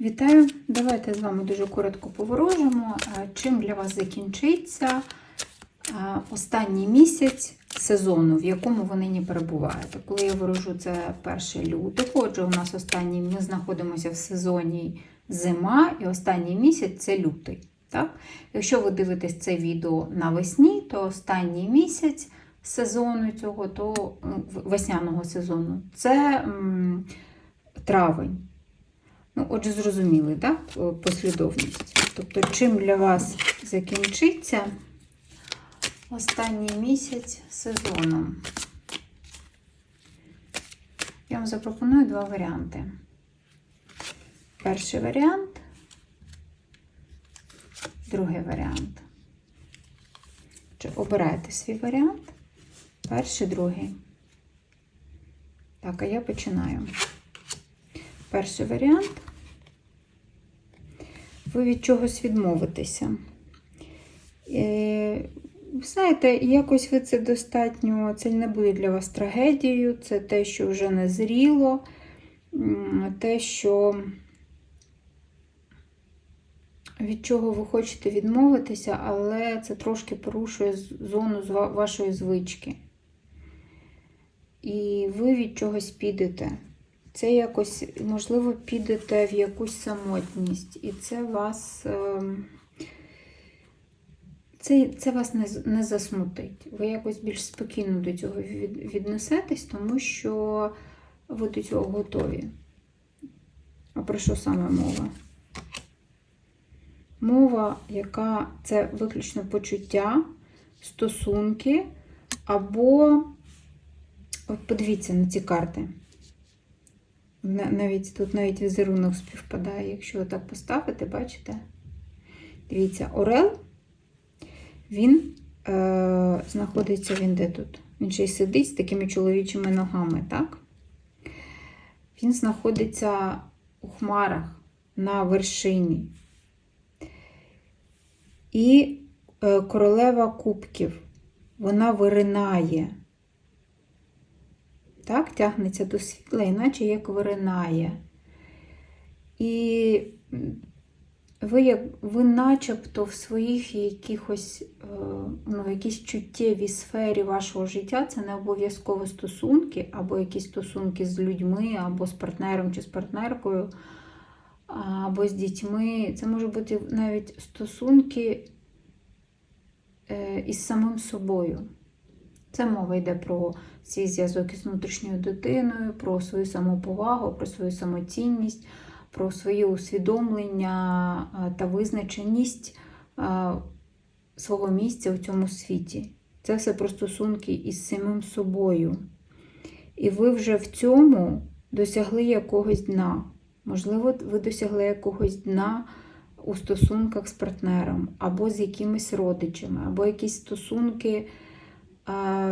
Вітаю! Давайте з вами дуже коротко поворожимо, чим для вас закінчиться останній місяць сезону, в якому ви нині перебуваєте. Коли я ворожу це 1 лютого, отже, у нас останній ми знаходимося в сезоні зима, і останній місяць це лютий. Так? Якщо ви дивитесь це відео навесні, то останній місяць сезону цього, то весняного сезону це м, травень. Ну, отже, зрозуміли, так? Послідовність. Тобто, чим для вас закінчиться останній місяць сезону? Я вам запропоную два варіанти. Перший варіант, другий варіант. Чи обирайте свій варіант? Перший, другий. Так, а я починаю. Перший варіант. Ви від чогось відмовитеся. Е, Знаєте, якось ви це достатньо, це не буде для вас трагедією, це те, що вже не зріло, те, що від чого ви хочете відмовитися, але це трошки порушує зону вашої звички. І ви від чогось підете. Це якось, можливо, підете в якусь самотність, і це вас. ем, Це, це вас не, не засмутить. Ви якось більш спокійно до цього віднесетесь, тому що ви до цього готові. А про що саме мова? Мова, яка це виключно почуття, стосунки, або, от подивіться на ці карти. На- Навіть тут навіть візерунок співпадає, якщо так поставити, бачите? Дивіться, Орел, він е, знаходиться він де тут? Він ще й сидить з такими чоловічими ногами, так? Він знаходиться у хмарах на вершині. І е, королева кубків, вона виринає. Так, тягнеться до світла, іначе як виринає. І ви, ви начебто в своїх якихось, е, ну, в якійсь чуттєвій сфері вашого життя, це не обов'язково стосунки, або якісь стосунки з людьми, або з партнером чи з партнеркою, або з дітьми. Це може бути навіть стосунки е, із самим собою. Це мова йде про свій зв'язок із внутрішньою дитиною, про свою самоповагу, про свою самоцінність, про своє усвідомлення та визначеність свого місця у цьому світі. Це все про стосунки із самим собою. І ви вже в цьому досягли якогось дна. Можливо, ви досягли якогось дна у стосунках з партнером, або з якимись родичами, або якісь стосунки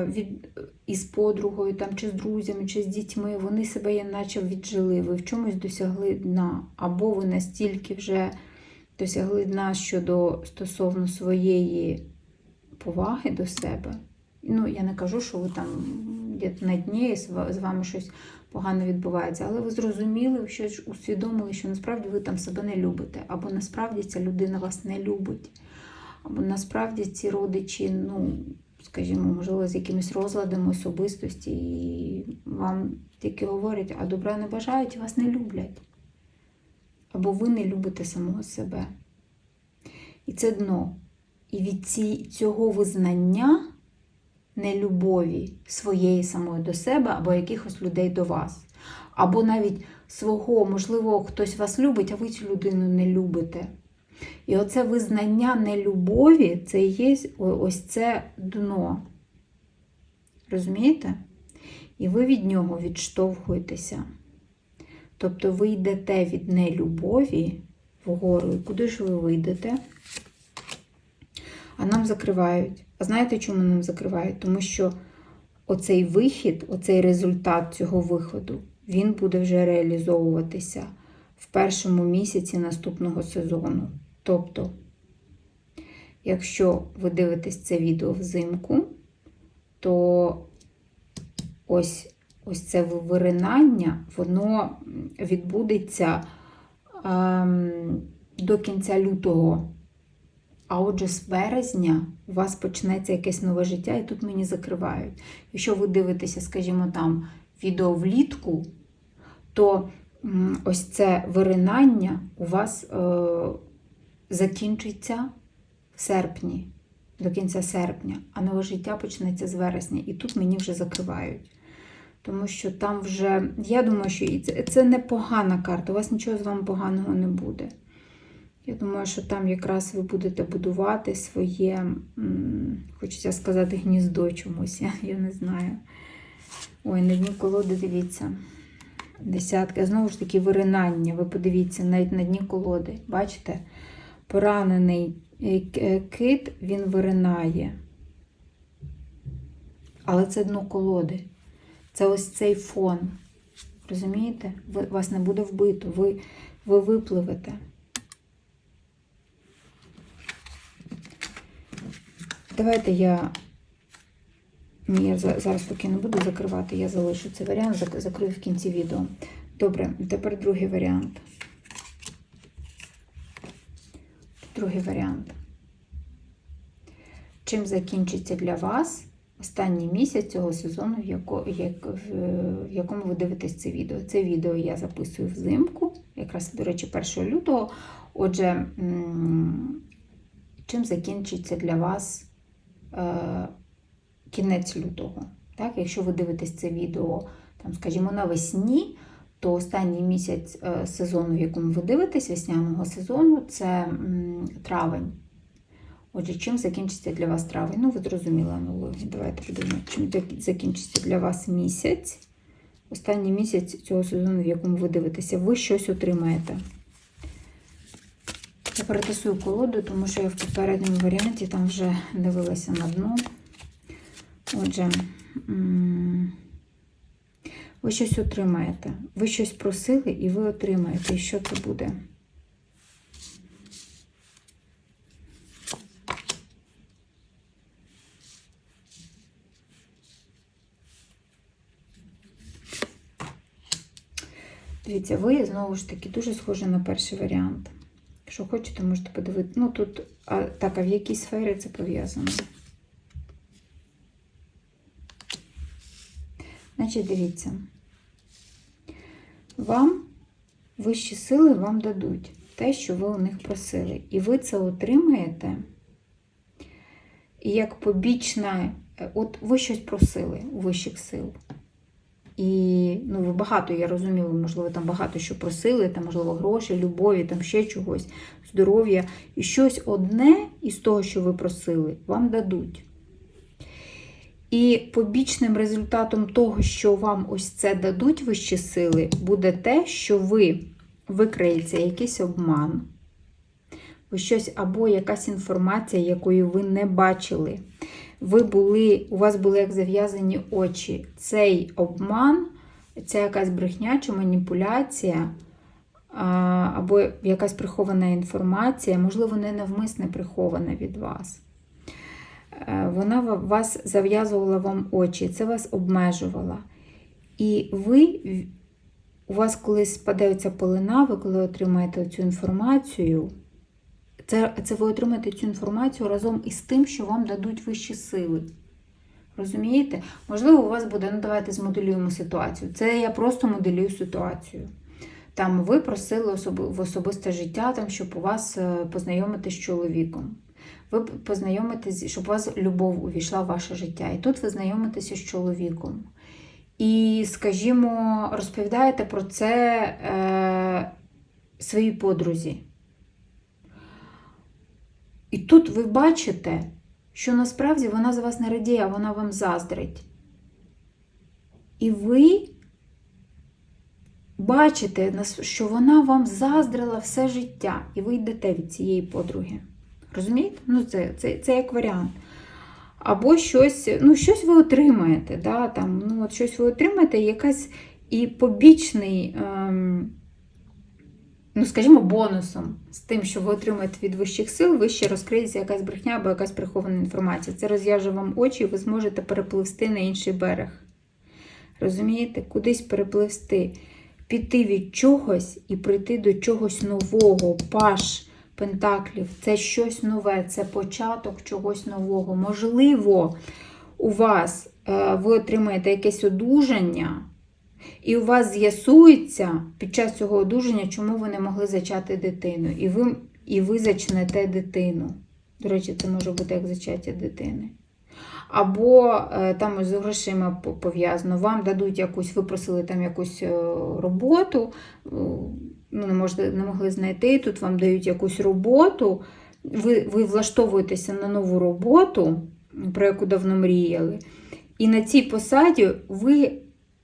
від, із подругою, там, чи з друзями, чи з дітьми, вони себе наче віджили, ви в чомусь досягли дна, або ви настільки вже досягли дна щодо стосовно своєї поваги до себе. Ну, я не кажу, що ви там на дні і з вами щось погано відбувається, але ви зрозуміли, що усвідомили, що насправді ви там себе не любите, або насправді ця людина вас не любить, або насправді ці родичі, ну, скажімо, можливо, з якимись розладами особистості, і вам тільки говорять, а добра не бажають вас не люблять. Або ви не любите самого себе. І це дно. І від ці, цього визнання нелюбові своєї самої до себе або якихось людей до вас. Або навіть свого, можливо, хтось вас любить, а ви цю людину не любите. І оце визнання нелюбові це є ось це дно. Розумієте? І ви від нього відштовхуєтеся. Тобто ви йдете від нелюбові вгору. І куди ж ви вийдете? А нам закривають. А знаєте, чому нам закривають? Тому що оцей вихід, оцей результат цього виходу, він буде вже реалізовуватися в першому місяці наступного сезону. Тобто, якщо ви дивитесь це відео взимку, то ось, ось це виринання, воно відбудеться ем, до кінця лютого. А отже, з березня у вас почнеться якесь нове життя, і тут мені закривають. Якщо ви дивитеся, скажімо, там відео влітку, то ось це виринання у вас е, закінчиться в серпні, до кінця серпня, а нове життя почнеться з вересня. І тут мені вже закривають. Тому що там вже, я думаю, що це, це непогана карта, у вас нічого з вами поганого не буде. Я думаю, що там якраз ви будете будувати своє, хочеться сказати, гніздо чомусь, я, я не знаю. Ой, на дні колоди, дивіться. Десятка. Знову ж таки, виринання. Ви подивіться, навіть на дні колоди. Бачите? Поранений е, е, кит, він виринає. Але це дно колоди. Це ось цей фон. Розумієте? Ви, вас не буде вбито, ви, ви випливете. Давайте я. Я зараз поки не буду закривати, я залишу цей варіант, закрию в кінці відео. Добре, тепер другий варіант. Другий варіант. Чим закінчиться для вас останній місяць цього сезону, в, яко, як, в, в якому ви дивитесь це відео? Це відео я записую взимку, якраз, до речі, 1 лютого. Отже, чим закінчиться для вас е, кінець лютого? Так? Якщо ви дивитесь це відео, там, скажімо, навесні, то останній місяць е, сезону, в якому ви дивитесь, весняного сезону, це травень. Отже, чим закінчиться для вас травень? Ну, ви зрозуміли аналогію. Давайте подивимося, чим закінчиться для вас місяць. Останній місяць цього сезону, в якому ви дивитеся, ви щось отримаєте. Я перетасую колоду, тому що я в попередньому варіанті там вже дивилася на дно. Отже, ви щось отримаєте. Ви щось просили і ви отримаєте. І що це буде? Дивіться, ви знову ж таки дуже схожі на перший варіант. Якщо хочете, можете подивитися. Ну тут, а, так, а в якій сфері це пов'язано? Значить, дивіться. Вам вищі сили вам дадуть те, що ви у них просили. І ви це отримаєте. Як побічна, от ви щось просили у вищих сил. І ну, ви багато, я розумію, можливо, там багато що просили, там, можливо, гроші, любові, там ще чогось, здоров'я. І щось одне із того, що ви просили, вам дадуть. І побічним результатом того, що вам ось це дадуть вищі сили, буде те, що ви викриється якийсь обман, ви щось або якась інформація, якої ви не бачили. Ви були, у вас були як зав'язані очі. Цей обман, ця якась брехня чи маніпуляція, або якась прихована інформація, можливо, не навмисне прихована від вас. Е, Вона вас зав'язувала вам очі, це вас обмежувала. І ви, у вас колись спаде полина, ви коли отримаєте цю інформацію, це, це ви отримаєте цю інформацію разом із тим, що вам дадуть вищі сили. Розумієте? Можливо, у вас буде, ну давайте змоделюємо ситуацію. Це я просто моделюю ситуацію. Там ви просили в особисте життя, там, щоб у вас е, познайомити з чоловіком. Ви познайомитесь, щоб у вас любов увійшла в ваше життя. І тут ви знайомитеся з чоловіком. І, скажімо, розповідаєте про це е, своїй подрузі. І тут ви бачите, що насправді вона за вас не радіє, а вона вам заздрить. І ви бачите, що вона вам заздрила все життя, і ви йдете від цієї подруги. Розумієте? Ну, це, це, це як варіант. Або щось, ну, щось ви отримаєте, да, там, ну, от щось ви отримаєте, якась і побічний. Ем, ну, скажімо, бонусом з тим, що ви отримаєте від вищих сил, вище розкриється якась брехня або якась прихована інформація. Це розв'яже вам очі, і ви зможете перепливсти на інший берег. Розумієте, кудись перепливсти. піти від чогось і прийти до чогось нового. Паш Пентаклів це щось нове, це початок чогось нового. Можливо, у вас е, ви отримаєте якесь одужання, і у вас з'ясується під час цього одужання, чому ви не могли зачати дитину. І ви, і ви зачнете дитину. До речі, це може бути як зачаття дитини. Або е, там з грошима пов'язано, вам дадуть якусь, ви просили там якусь е, роботу, ну, не, можете, не могли знайти, тут вам дають якусь роботу, ви, ви влаштовуєтеся на нову роботу, про яку давно мріяли. І на цій посаді ви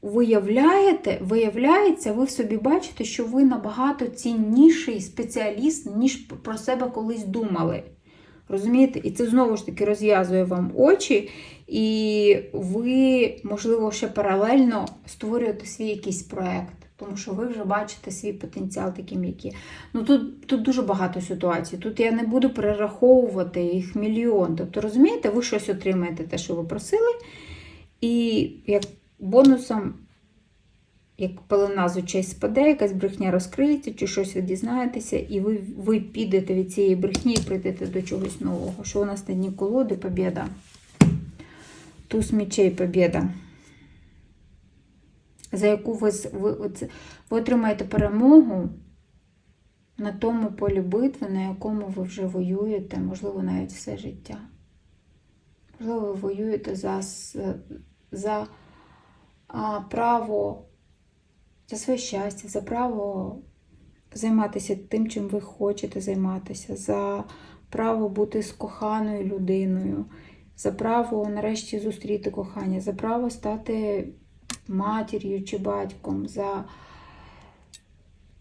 виявляєте, виявляється, ви в собі бачите, що ви набагато цінніший спеціаліст, ніж про себе колись думали. Розумієте? І це знову ж таки розв'язує вам очі, і ви, можливо, ще паралельно створюєте свій якийсь проект, тому що ви вже бачите свій потенціал таким, який. Ну тут, тут дуже багато ситуацій. Тут я не буду перераховувати їх мільйон. Тобто, розумієте, ви щось отримаєте, те, що ви просили, і як бонусом. Як пелена з очей спаде, якась брехня розкриється, чи щось ви дізнаєтеся, і ви, ви підете від цієї брехні і прийдете до чогось нового. Що у нас на дні колоди? Побєда. Туз мечей побєда. За яку ви, ви, ви отримаєте перемогу на тому полі битви, на якому ви вже воюєте, можливо, навіть все життя. Можливо, ви воюєте за, за а, право за своє щастя, за право займатися тим, чим ви хочете займатися, за право бути з коханою людиною, за право нарешті зустріти кохання, за право стати матір'ю чи батьком, за,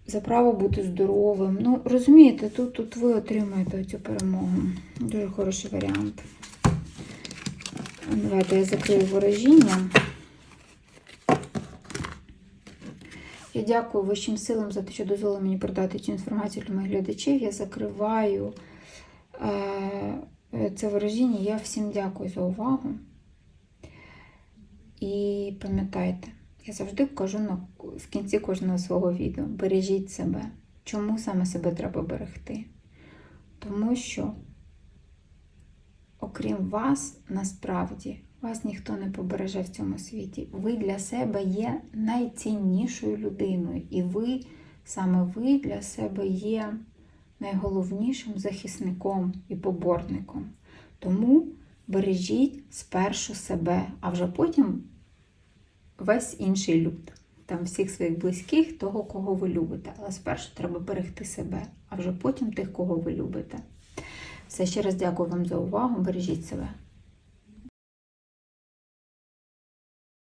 за право бути здоровим. Ну, розумієте, тут, тут ви отримаєте цю перемогу. Дуже хороший варіант. Давайте я закрию ворожіння. Я дякую вищим силам за те, що дозволили мені продати цю інформацію для моїх глядачів. Я закриваю е, це ворожіння. Я всім дякую за увагу. І пам'ятайте, я завжди кажу на, в кінці кожного свого відео: бережіть себе. Чому саме себе треба берегти? Тому що, окрім вас, насправді, вас ніхто не побереже в цьому світі. Ви для себе є найціннішою людиною. І ви, саме ви для себе є найголовнішим захисником і поборником. Тому бережіть спершу себе, а вже потім весь інший люд. Там всіх своїх близьких, того, кого ви любите. Але спершу треба берегти себе, а вже потім тих, кого ви любите. Все ще раз дякую вам за увагу. Бережіть себе.